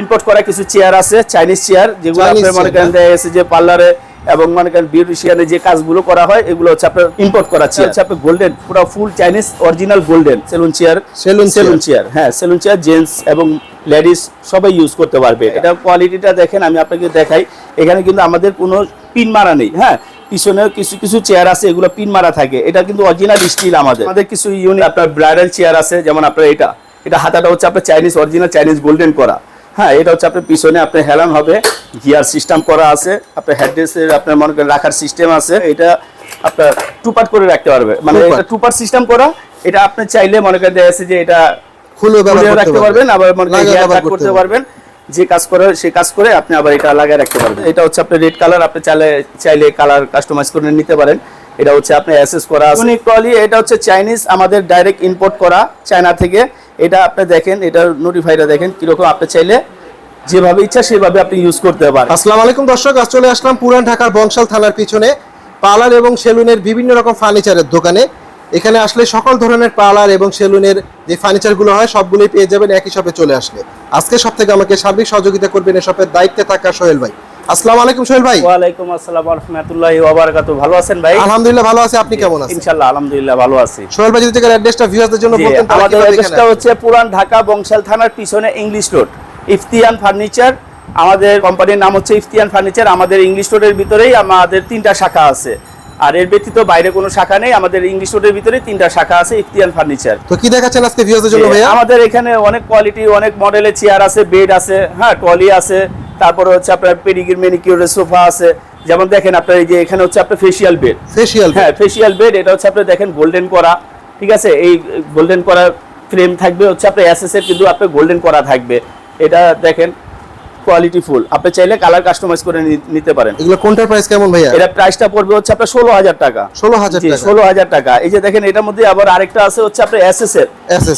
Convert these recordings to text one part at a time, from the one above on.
Import করা কিছু chair আছে চাইনিজ চেয়ার যেগুলো আপনার মনে করেন দেখা গেছে যে পার্লারে এবং মনে করেন বিউটিশিয়ানে যে কাজগুলো করা হয় এগুলো হচ্ছে আপনার ইম্পোর্ট করা চেয়ার হচ্ছে আপনার গোল্ডেন পুরো full Chinese original golden salon chair chair। Salon chair হ্যাঁ সেলুন চেয়ার জেন্টস এবং লেডিস সবাই ইউজ করতে পারবে। এটা কোয়ালিটিটা দেখেন আমি আপনাকে দেখাই। এখানে কিন্তু আমাদের কোনো পিন মারা নেই হ্যাঁ। পিছনে কিছু কিছু চেয়ার আছে এগুলো পিন মারা থাকে। এটা কিন্তু অরিজিনাল স্টিল আমাদের। আমাদের কিছু ইউনিট আপনার ব্রাইডাল চেয়ার আছে যেমন আপনার এটা। এটা হাতাটা হচ্ছে আপনার চাইনিজ অরিজিনাল চাইনিজ গোল্ডেন করা। হ্যাঁ এটা হচ্ছে আপনার পিছনে আপনার হেলান হবে গিয়ার সিস্টেম করা আছে আপনার হেডরেসের আপনার মনে করেন রাখার সিস্টেম আছে এটা আপনার টু পার্ট করে রাখতে পারবে। মানে এটা টু পার্ট সিস্টেম করা এটা আপনি চাইলে মনে করেন দেখা যাচ্ছে যে এটা খুলে রাখতে পারবেন। আবার মনে করেন করতে করতে পারবেন। যে কাজ করে সে কাজ করে আপনি আবার এটা লাগিয়ে রাখতে পারবেন। এটা হচ্ছে আপনার রেড কালার আপনি চাইলে চাইলে কালার কাস্টমাইজ করে নিতে পারেন। এটা হচ্ছে আপনি অ্যাসেস করা ইউনিক ট্রলি এটা হচ্ছে চাইনিজ আমাদের ডাইরেক্ট ইম্পোর্ট করা চায়না থেকে। এটা আপনি দেখেন এটা নোটিফাইটা দেখেন কীরকম আপনি চাইলে যেভাবে ইচ্ছা সেভাবে আপনি ইউজ করতে পারেন। আসসালামু আলাইকুম দর্শক আজ চলে আসলাম পুরান ঢাকার বংশাল থানার পিছনে। পার্লার এবং সেলুনের বিভিন্ন রকম ফার্নিচারের দোকানে। এখানে আসলে সকল ধরনের পার্লার এবং সেলুনের যে ফার্নিচারগুলো হয় সবগুলোই পেয়ে যাবেন একই শপে চলে আসলে। আজকে সব থেকে আমাকে সার্বিক সহযোগিতা করবেন এই শপের দায়িত্বে থাকা সোহেল ভাই। আসসালামু আলাইকুম সোহেল ভাই। ওয়ালাইকুম আসসালাম রহমতুল্লাহি ওয়া বারাকাতুহু ভালো আছেন ভাই? আলহামদুলিল্লাহ ভালো আছি। আপনি কেমন আছেন? ইনশাআল্লাহ আলহামদুলিল্লাহ ভালো আছি। সোহেল ভাই যদি থেকে অ্যাড্রেসটা ভিউয়ারদের জন্য বলতেন আমাদের অ্যাড্রেসটা হচ্ছে পুরান ঢাকা বংশাল থানার পিছনে ইংলিশ রোড ইফতিয়ান ফার্নিচার। আমাদের কোম্পানির নাম হচ্ছে ইফতিয়ান ফার্নিচার। আমাদের ইংলিশ রোডের ভিতরেই আমাদের তিনটা শাখা আছে। আর এর ব্যতীত বাইরে কোনো শাখা নেই। আমাদের ইংলিশ রোডের ভিতরেই তিনটা শাখা আছে ইফতিয়ান ফার্নিচার। তো কি দেখাচ্ছেন আজকে ভিউয়ারদের জন্য ভাইয়া? আমাদের এখানে অনেক কোয়ালিটি অনেক মডেলের চেয়ার আছে বেড আছে হ্যাঁ ট্রলি আছে তারপরে হচ্ছে আপনার পেডিকিউর মেনিকিউরের সোফা আছে। যেমন দেখেন আপনার এই যে এখানে হচ্ছে আপনার ফেসিয়াল বেড ফেশিয়াল হ্যাঁ ফেসিয়াল বেড এটা হচ্ছে আপনি দেখেন গোল্ডেন করা ঠিক আছে? এই গোল্ডেন করা ফ্রেম থাকবে হচ্ছে আপনার এর কিন্তু আপনার গোল্ডেন করা থাকবে। এটা দেখেন কোয়ালিটি ফুল আপনি চাইলে কালার কাস্টমাইজ করে নিতে পারেন। এগুলো কোনটার প্রাইস কেমন ভাইয়া? এটা প্রাইসটা পড়বে হচ্ছে আপনার ষোলো হাজার টাকা। ষোলো হাজার টাকা। ষোলো হাজার টাকা। এই যে দেখেন এটার মধ্যে আবার আরেকটা আছে হচ্ছে আপনার এর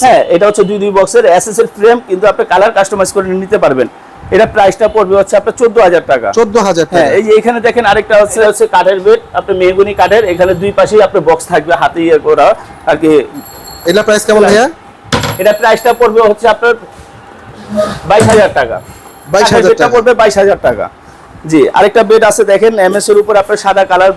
হ্যাঁ এটা হচ্ছে দুই দুই বক্সের এর ফ্রেম কিন্তু আপনি কালার কাস্টমাইজ করে নিতে পারবেন। এটা প্রাইসটা পড়বে হচ্ছে আপনার চোদ্দ হাজার টাকা। চোদ্দ হাজার হ্যাঁ এই যে এখানে দেখেন আরেকটা হচ্ছে হচ্ছে কাঠের বেড আপনি মেহগুনি কাঠের এখানে দুই পাশেই আপনার বক্স থাকবে হাতে ইয়ে করা আর কি। এটা প্রাইস কেমন ভাইয়া? এটা প্রাইসটা পড়বে হচ্ছে আপনার বাইশ হাজার টাকা। 22,000 কাঠের পড়বে বাইশ হাজার টাকা। জি আরেকটা বেড আছে দেখেন এমএস এর উপর আপনার সাদা কালার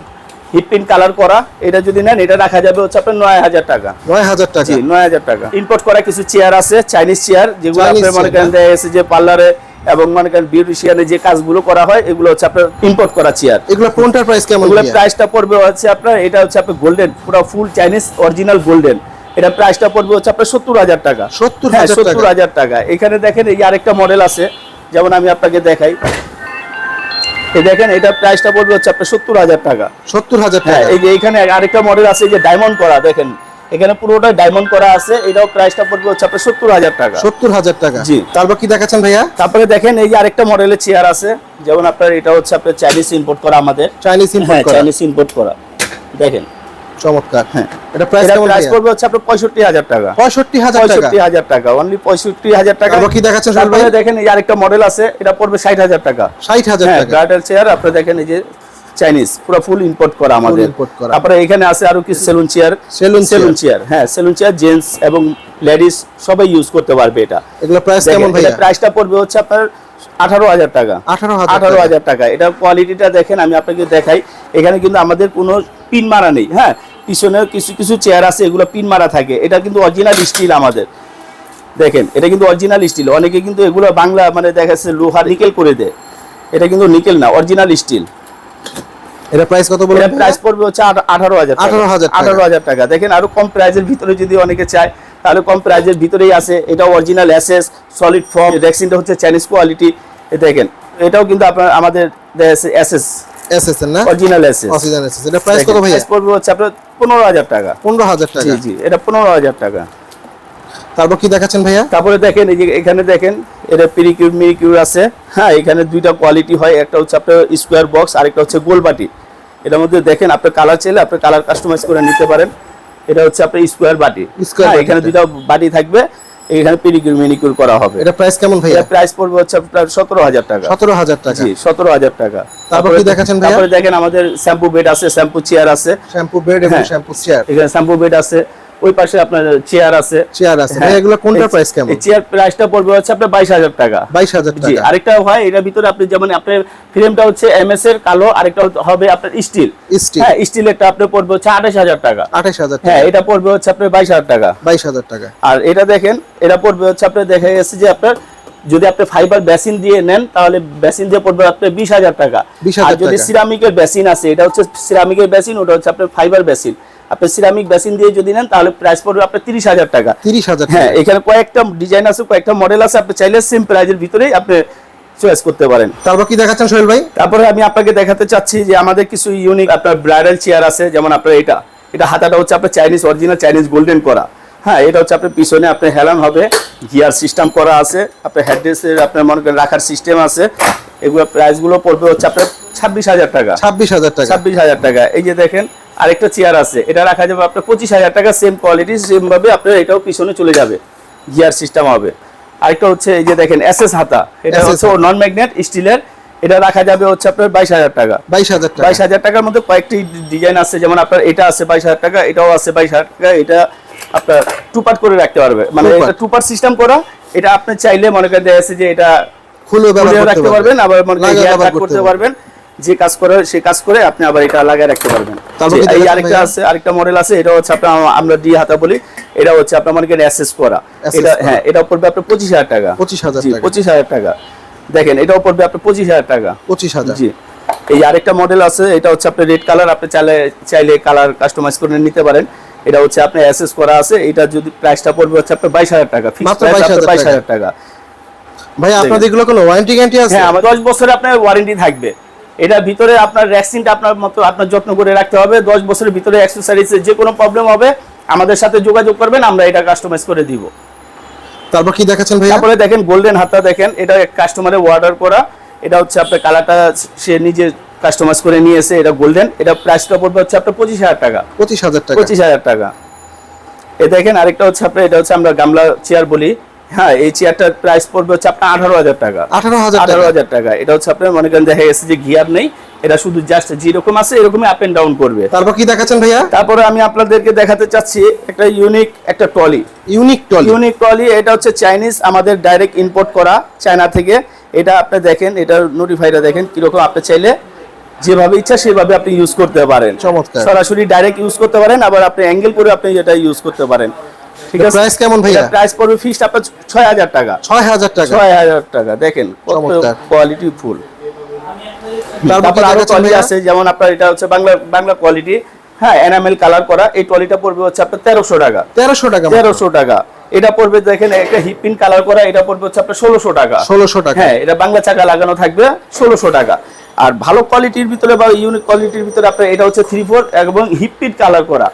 কালার করা। এটা যদি নেন এটা রাখা যাবে হচ্ছে আপনার নয় হাজার টাকা। নয় হাজার টাকা। জি নয় হাজার টাকা। ইম্পোর্ট করা কিছু চেয়ার আছে চাইনিজ চেয়ার যেগুলো আপনার মনে করেন গেছে যে পার্লারে এবং মনে করেন বিউটিশিয়ানে যে কাজগুলো করা হয় এগুলো হচ্ছে আপনার ইম্পোর্ট করা চেয়ার এগুলো কোনটার প্রাইস কেমন ভাইয়া? প্রাইসটা পড়বে হচ্ছে আপনার এটা হচ্ছে আপনার গোল্ডেন পুরো ফুল চাইনিজ অরিজিনাল গোল্ডেন এটা প্রাইসটা পড়বে হচ্ছে আপনার সত্তর হাজার টাকা। 70,000 হ্যাঁ। সত্তর হাজার টাকা। এখানে দেখেন এই আরেকটা মডেল আছে। যেমন আমি আপনাকে দেখাই। দেখেন এটা প্রাইসটা পড়বে হচ্ছে আপনার সত্তর হাজার টাকা। সত্তর হাজার হ্যাঁ টাকা। এই যে এখানে আরেকটা মডেল আছে যে ডায়মন্ড করা দেখেন। এখানে পুরোটা ডায়মন্ড করা আছে এটাও প্রাইসটা পড়বে হচ্ছে আপনার সত্তর হাজার টাকা। সত্তর হাজার টাকা। জি। তারপর কি দেখাচ্ছেন ভাইয়া? তারপরে দেখেন এই যে আরেকটা মডেলের চেয়ার আছে যেমন আপনার এটা হচ্ছে আপনার চাইনিজ ইম্পোর্ট করা আমাদের। চাইনিজ ইম্পোর্ট চাইনিজ ইম্পোর্ট করা। দেখেন। চমৎকার। হ্যাঁ এটা প্রাইস কেমন প্রাইস পড়বে হচ্ছে আপনার পঁয়ষট্টি হাজার টাকা। পঁয়ষট্টি হাজার টাকা? পঁয়ষট্টি হাজার টাকা অনলি পঁয়ষট্টি হাজার টাকা। তারপর কি দেখাচ্ছেন ভাই তারপরে দেখেন এই আরেকটা মডেল আছে এটা পড়বে ষাট হাজার টাকা। ষাট হাজার হ্যাঁ টাকা। গার্ডেল চেয়ার আপনি দেখেন এই যে চাইনিজ পুরো ফুল ইম্পোর্ট করা আমাদের। তারপরে এখানে আছে আরও কিছু salon chair Saloon salon chair হ্যাঁ সেলুন চেয়ার জেন্টস এবং লেডিস সবাই ইউজ করতে পারবে এটা। এগুলো প্রাইস কেমন ভাইয়া? প্রাইসটা পড়বে হচ্ছে আপনার আঠারো হাজার টাকা। 18,000 আঠারো হাজার টাকা। এটা কোয়ালিটিটা দেখেন আমি আপনাকে দেখাই। এখানে কিন্তু আমাদের কোনো পিন মারা নেই হ্যাঁ? পিছনে কিছু কিছু চেয়ার আছে এগুলো পিন মারা থাকে। এটা কিন্তু অরিজিনাল স্টিল আমাদের। দেখেন এটা কিন্তু অরিজিনাল স্টিল অনেকে কিন্তু এগুলো বাংলা মানে দেখা যাচ্ছে লোহা নিকেল করে দেয়। এটা কিন্তু নিকেল না অরিজিনাল স্টিল এটা প্রাইস কত এটা প্রাইস পড়বে হচ্ছে আঠা- আঠারো হাজার 18,000 টাকা। আঠারো হাজার টাকা। দেখেন আরও কম প্রাইজের ভিতরে যদি অনেকে চায় তাহলে কম প্রাইজের ভিতরেই আছে। এটা অরিজিনাল এসএস সলিড ফর্ম রেক্সিনটা হচ্ছে চাইনিজ কোয়ালিটি দেখেন এটাও কিন্তু আপনার আমাদের এসএস এসএস না? অরিজিনাল এসএস অক্সিজেন এসএস এটা প্রাইস কত ভাইয়া? প্রাইস হচ্ছে আপনার টাকা। জি জি এটা টাকা। তারপর কি দেখাচ্ছেন ভাইয়া? তারপরে দেখেন এই যে এখানে দেখেন এটা পিরিকিউর মিরিকিউর আছে। হ্যাঁ এখানে দুইটা কোয়ালিটি হয় একটা হচ্ছে আপনার স্কোয়ার বক্স আরেকটা হচ্ছে গোল বাটি এটার মধ্যে দেখেন আপনার কালার চাইলে আপনি কালার কাস্টমাইজ করে নিতে পারেন। এটা হচ্ছে আপনার স্কোয়ার বাটি। হ্যাঁ, এখানে দুটো বাটি থাকবে এখানে পেডিকিউর মেনিকিউর করা হবে। এটা প্রাইস কেমন ভাই এটা প্রাইস পড়বে হচ্ছে আপনার সতেরো হাজার টাকা। সতেরো হাজার টাকা। জি সতেরো হাজার টাকা। তারপর কি দেখাচ্ছেন ভাই তারপরে দেখেন আমাদের শ্যাম্পু বেড আছে শ্যাম্পু চেয়ার আছে। শ্যাম্পু বেড এবং। শ্যাম্পু চেয়ার এখানে শ্যাম্পু বেড আছে। ওই পাশে আপনার চেয়ার আছে। চেয়ার আছে। এগুলো কোনটা প্রাইস কেমন? চেয়ার প্রাইসটা পড়বে হচ্ছে আপনার বাইশ হাজার টাকা। বাইশ হাজার জি টাকা। আরেকটা হয় এটার ভিতরে আপনি যেমন আপনার ফ্রেমটা হচ্ছে এমএস এর কালো আরেকটা হবে আপনার স্টিল স্টিল হ্যাঁ স্টিলেরটা আপনার পড়বে হচ্ছে আঠাশ হাজার টাকা। আঠাশ হাজার হ্যাঁ এটা পড়বে হচ্ছে আপনার বাইশ হাজার টাকা। বাইশ হাজার টাকা। আর এটা দেখেন এটা পড়বে হচ্ছে আপনার দেখা গেছে যে আপনার যদি আপনি ফাইবার বেসিন দিয়ে নেন তাহলে বেসিন দিয়ে পড়বে আপনার বিশ হাজার টাকা। আর যদি সিরামিকের বেসিন আছে এটা হচ্ছে সিরামিকের বেসিন ওটা হচ্ছে আপনার ফাইবার বেসিন আপনি সিরামিক বেসিন দিয়ে যদি নেন তাহলে প্রাইস পড়বে আপনার তিরিশ হাজার টাকা। তিরিশ হাজার হ্যাঁ এখানে কয়েকটা ডিজাইন আছে কয়েকটা মডেল আছে আপনি চাইলে সেম প্রাইজের ভিতরেই আপনি চয়েস করতে পারেন। তারপর কি দেখাচ্ছেন সোহেল ভাই? তারপরে আমি আপনাকে দেখাতে চাচ্ছি যে আমাদের কিছু ইউনিক আপনার ব্রাইডাল চেয়ার আছে যেমন আপনার এটা। এটা হাতাটা হচ্ছে আপনার চাইনিজ অরিজিনাল চাইনিজ গোল্ডেন করা। হ্যাঁ এটা হচ্ছে আপনার পিছনে আপনার হেলান হবে গিয়ার সিস্টেম করা আছে আপনার হেডরেসের আপনার মনে করেন রাখার সিস্টেম আছে এগুলো প্রাইসগুলো পড়বে হচ্ছে আপনার ছাব্বিশ হাজার টাকা। ছাব্বিশ হাজার টাকা। ছাব্বিশ হাজার টাকা। এই যে দেখেন আরেকটা চেয়ার আছে এটা রাখা যাবে আপনার পঁচিশ হাজার টাকা সেম কোয়ালিটি সেম ভাবে আপনার এটাও পিছনে চলে যাবে গিয়ার সিস্টেম হবে। আরেকটা হচ্ছে এই যে দেখেন এসএস হাতা এটা হচ্ছে নন ম্যাগনেট স্টিলের এটা রাখা যাবে হচ্ছে আপনার বাইশ হাজার টাকা। বাইশ হাজার টাকা। বাইশ হাজার টাকার মধ্যে কয়েকটি ডিজাইন আছে যেমন আপনার এটা আছে বাইশ হাজার টাকা এটাও আছে বাইশ হাজার টাকা এটা আপনার টু পার্ট করে রাখতে পারবে। মানে এটা টু পার্ট সিস্টেম করা এটা আপনি চাইলে মনে করেন যাচ্ছে যে এটা খুলে ব্যবহার করতে রাখতে পারবেন। আবার মনে করেন করতে পারবেন। যে কাজ করে সে কাজ করে আপনি আবার এটা লাগায় রাখতে পারবেন। এই আরেকটা আছে আরেকটা মডেল আছে এটা হচ্ছে আপনার আমরা ডি হাতা বলি এটা হচ্ছে আপনার মনে করেন অ্যাসেস করা। এটা হ্যাঁ এটা পড়বে আপনার পঁচিশ হাজার টাকা। পঁচিশ হাজার পঁচিশ হাজার টাকা। দেখেন এটাও পড়বে আপনার পঁচিশ হাজার টাকা। পঁচিশ হাজার। জি। এই আরেকটা মডেল আছে এটা হচ্ছে আপনার রেড কালার আপনি চাইলে চাইলে কালার কাস্টমাইজ করে নিতে পারেন। এটা হচ্ছে আপনার অ্যাসেস করা আছে এটা যদি প্রাইসটা পড়বে হচ্ছে আপনার বাইশ হাজার টাকা মাত্র প্রাইস 22,000 বাইশ টাকা। হাজার টাকা। ভাই আপনাদের এগুলো কোনো ওয়ারেন্টি গ্যারান্টি আছে? হ্যাঁ আমার দশ বছরে আপনার ওয়ারেন্টি থাকবে। এটার ভিতরে আপনার ভ্যাকসিনটা আপনার মতো আপনার যত্ন করে রাখতে হবে। দশ বছরের ভিতরে এক্সারসাইজে যে কোনো প্রবলেম হবে আমাদের সাথে যোগাযোগ করবেন আমরা এটা কাস্টমাইজ করে দিব। তারপর কি দেখাচ্ছেন ভাইয়া? তারপরে দেখেন গোল্ডেন হাতা দেখেন এটা কাস্টমারের অর্ডার করা। এটা হচ্ছে আপনার কালারটা সে নিজে কাস্টমাইজ করে নিয়েছে এটা গোল্ডেন এটা প্রাইসটা পড়বে হচ্ছে আপনার পঁচিশ হাজার টাকা। পঁচিশ হাজার টাকা। পঁচিশ হাজার টাকা। এ দেখেন আরেকটা হচ্ছে আপনার এটা হচ্ছে আমরা গামলা চেয়ার বলি। হ্যাঁ এই চেয়ারটার প্রাইস পড়বে হচ্ছে আপনার আঠারো হাজার টাকা। আঠারো হাজার আঠারো টাকা হাজার টাকা। এটা হচ্ছে আপনার মনে করেন দেখা গেছে যে গিয়ার নেই এটা শুধু জাস্ট যেরকম আছে এরকমই আপ এন্ড ডাউন করবে। তারপর কি দেখাচ্ছেন ভাইয়া? তারপরে আমি আপনাদেরকে দেখাতে চাচ্ছি একটা ইউনিক একটা trolley unique trolley unique trolley এটা হচ্ছে চাইনিজ আমাদের ডাইরেক্ট ইম্পোর্ট করা চায়না থেকে। এটা আপনি দেখেন এটা নোটিফাইটা দেখেন কীরকম আপনি চাইলে যেভাবে ইচ্ছা সেভাবে আপনি ইউজ করতে পারেন। চমৎকার। সরাসরি ডাইরেক্ট ইউজ করতে পারেন আবার আপনি অ্যাঙ্গেল করে আপনি এটা ইউজ করতে পারেন। ঠিক আছে? প্রাইস কেমন ভাইয়া? প্রাইস পড়বে ফিক্সড আপনার ছয় হাজার টাকা। ছয় হাজার টাকা? ছয় হাজার টাকা দেখেন কত। Quality full. তারপর আরও ভাইয়া? আছে যেমন আপনার এটা হচ্ছে বাংলা বাংলা কোয়ালিটি হ্যাঁ এনামেল কালার করা এই টলিটা পড়বে হচ্ছে আপনার তেরোশো টাকা। তেরোশো টাকা তেরোশো টাকা। এটা পড়বে দেখেন একটা হিপিন কালার করা এটা পড়বে হচ্ছে আপনার ষোলোশো টাকা। ষোলোশো টাকা। হ্যাঁ এটা বাংলা চাকা লাগানো থাকবে ষোলোশো টাকা। আর ভালো কোয়ালিটির ভিতরে বা ইউনিক কোয়ালিটির ভিতরে আপনার এটা হচ্ছে থ্রি ফোর এবং হিপপিট কালার করা।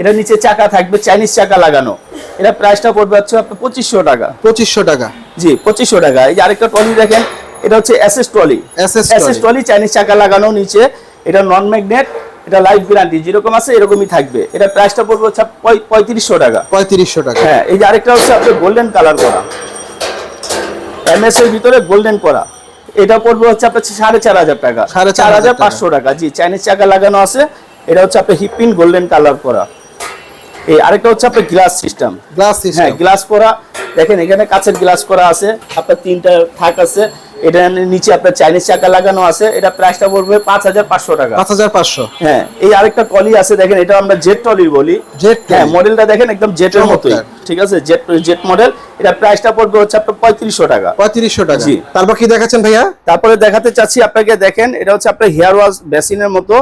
এটা নিচে চাকা থাকবে চাইনিজ চাকা লাগানো। এটা প্রাইসটা পড়বে হচ্ছে আপনার পঁচিশশো টাকা। পঁচিশশো টাকা। জি পঁচিশশো টাকা। এই যে আরেকটা ট্রলি দেখেন এটা হচ্ছে SS trolley SS trolley Chinese চাকা লাগানো নিচে। এটা নন ম্যাগনেট এটা লাইফ গ্যারান্টি যেরকম আছে এরকমই থাকবে। এটা প্রাইসটা পড়বে হচ্ছে পঁয়ত্রিশশো টাকা। পঁয়ত্রিশশো টাকা। হ্যাঁ এই যে আরেকটা হচ্ছে আপনার গোল্ডেন কালার করা। এমএস এর ভিতরে গোল্ডেন করা। এটা পড়বে হচ্ছে আপনার সাড়ে চার হাজার টাকা। সাড়ে চার হাজার পাঁচশো টাকা। জি চাইনিজ চাকা লাগানো আছে। এটা হচ্ছে আপনার হিপিন গোল্ডেন কালার করা এই আরেকটা হচ্ছে আপনার গ্লাস সিস্টেম গ্লাস হ্যাঁ গ্লাস করা দেখেন এখানে কাঁচের গ্লাস করা আছে। আপনার তিনটা থাক আছে। এটা নিচে আপনার চাইনিজ চাকা লাগানো আছে এটা প্রাইসটা পড়বে পাঁচ হাজার পাঁচশো টাকা। পাঁচ হাজার পাঁচশো। হ্যাঁ এই আরেকটা টলি আছে দেখেন এটা আমরা জেট টলি বলি। জেট হ্যাঁ মডেলটা দেখেন একদম জেটের মতোই। চমৎকার। ঠিক আছে? জেট জেট মডেল এটা প্রাইসটা পড়বে হচ্ছে আপনার পঁয়ত্রিশশো টাকা। পঁয়ত্রিশশো টাকা। জি। তারপর কি দেখাচ্ছেন ভাইয়া? তারপরে দেখাতে চাচ্ছি আপনাকে দেখেন এটা হচ্ছে আপনার হেয়ার ওয়াশ বেসিনের মতো।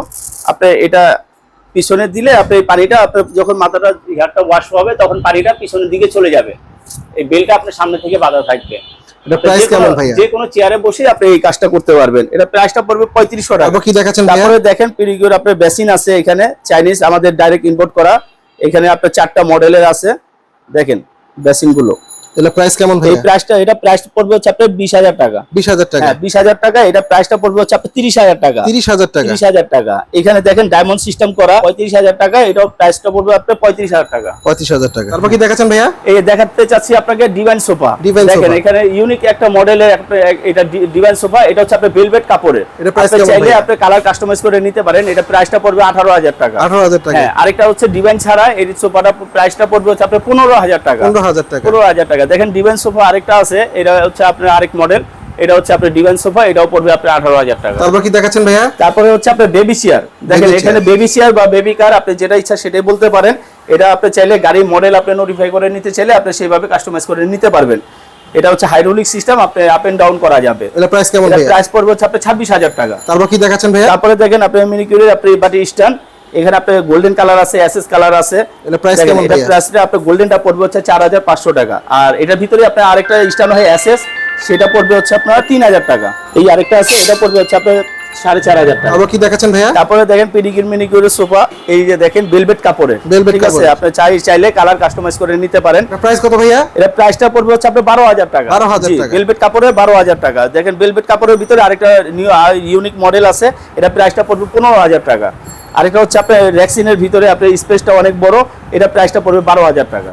আপনি এটা পিছনে দিলে আপনি পানিটা আপনার যখন মাথাটা হেয়ারটা ওয়াশ হবে তখন পানিটা পিছনের দিকে চলে যাবে। এই বেলটা আপনার সামনে থেকে বাঁধা থাকবে। এটা প্রাইস কেমন ভাইয়া? যে কোনো চেয়ারে বসে আপনি এই কাজটা করতে পারবেন। এটা প্রাইসটা পড়বে পঁয়ত্রিশশো টাকা। তারপর কি দেখাচ্ছেন ভাইয়া? তারপরে দেখেন পিরিগিওর আপনার বেসিন আছে এখানে চাইনিজ আমাদের ডাইরেক্ট ইম্পোর্ট করা। এখানে আপনার চারটা মডেলের আছে। দেখেন বেসিন এগুলো প্রাইস কেমন এই প্রাইসটা এটা প্রাইস পড়বে হচ্ছে আপনার বিশ হাজার টাকা বিশ হাজার টাকা হ্যাঁ বিশ হাজার টাকা এটা প্রাইসটা পড়বে হচ্ছে আপনার তিরিশ হাজার টাকা তিরিশ হাজার টাকা তিরিশ হাজার টাকা এখানে দেখেন ডায়মন্ড সিস্টেম করা পঁয়ত্রিশ হাজার টাকা এটাও প্রাইসটা পড়বে আপনার পঁয়ত্রিশ হাজার টাকা পঁয়ত্রিশ হাজার টাকা তারপর কি দেখাচ্ছেন ভাইয়া এই দেখাতে চাচ্ছি আপনাকে ডিভাইন সোফা Divine দেখেন এখানে ইউনিক একটা মডেলের একটা এটা ডিভাইন সোফা এটা হচ্ছে আপনার ভেলভেট কাপড়ের এটা আপনি কেমন চাইলে আপনি কালার কাস্টমাইজ করে নিতে পারেন এটা প্রাইসটা পড়বে আঠারো হাজার টাকা আঠারো হাজার টাকা হ্যাঁ আরেকটা হচ্ছে ডিভাইন ছাড়া এই সোফাটা প্রাইসটা পড়বে হচ্ছে আপনার পনেরো হাজার টাকা পনেরো হাজার টাকা পনেরো হাজার টাকা দেখেন ডিভাইন সোফা আরেকটা আছে এটা হচ্ছে আপনার আরেক মডেল এটা হচ্ছে আপনার ডিভাইন সোফা এটাও পড়বে আপনার আঠারো হাজার টাকা। তারপর কি দেখাচ্ছেন ভাইয়া? তারপরে হচ্ছে আপনার বেবি চেয়ার দেখেন এখানে বেবি চেয়ার বা বেবি কার আপনি যেটা ইচ্ছা সেটাই বলতে পারেন। এটা আপনি চাইলে গাড়ির মডেল আপনি নোটিফাই করে নিতে চাইলে আপনি সেইভাবে কাস্টমাইজ করে নিতে পারবেন। এটা হচ্ছে হাইড্রোলিক সিস্টেম আপনি আপ এন্ড ডাউন করা যাবে। এটা প্রাইস কেমন ভাইয়া? প্রাইস পড়বে হচ্ছে আপনার ছাব্বিশ হাজার টাকা। তারপর কি দেখাচ্ছেন ভাইয়া? তারপরে দেখেন আপনি মিনিকিউরের আপনি বাটি স্ট্যান্ড এখানে আপনার গোল্ডেন কালার আছে এসএস কালার আছে। এটা প্রাইস কেমন এটা প্রাইসটা আপনার গোল্ডেনটা পড়বে হচ্ছে চার হাজার পাঁচশো টাকা। আর এটার ভিতরে আপনার আরেকটা স্ট্যান্ড হয় এসএস সেটা পড়বে হচ্ছে আপনার তিন হাজার টাকা। এই আরেকটা আছে এটা পড়বে হচ্ছে আপনার সাড়ে চার হাজার টাকা। কি দেখাচ্ছেন ভাইয়া? তারপরে দেখেন পেডিকিউর মিনিকিউরের সোফা এই যে দেখেন বেলভেট কাপড়ের। Velvet ঠিক আছে? আপনি চাই চাইলে কালার কাস্টমাইজ করে নিতে পারেন। প্রাইস কত ভাইয়া? এটা প্রাইসটা পড়বে হচ্ছে আপনার বারো হাজার টাকা। 12,000 টাকা। বেলভেট কাপড়ের বারো হাজার টাকা। দেখেন বেলভেট কাপড়ের ভিতরে আরেকটা নিউ ইউনিক মডেল আছে। এটা প্রাইসটা পড়বে পনেরো হাজার টাকা। আরেকটা হচ্ছে আপনার ভ্যাকসিনের ভিতরে আপনার স্পেসটা অনেক বড়, এটা প্রাইসটা পড়বে বারো হাজার টাকা।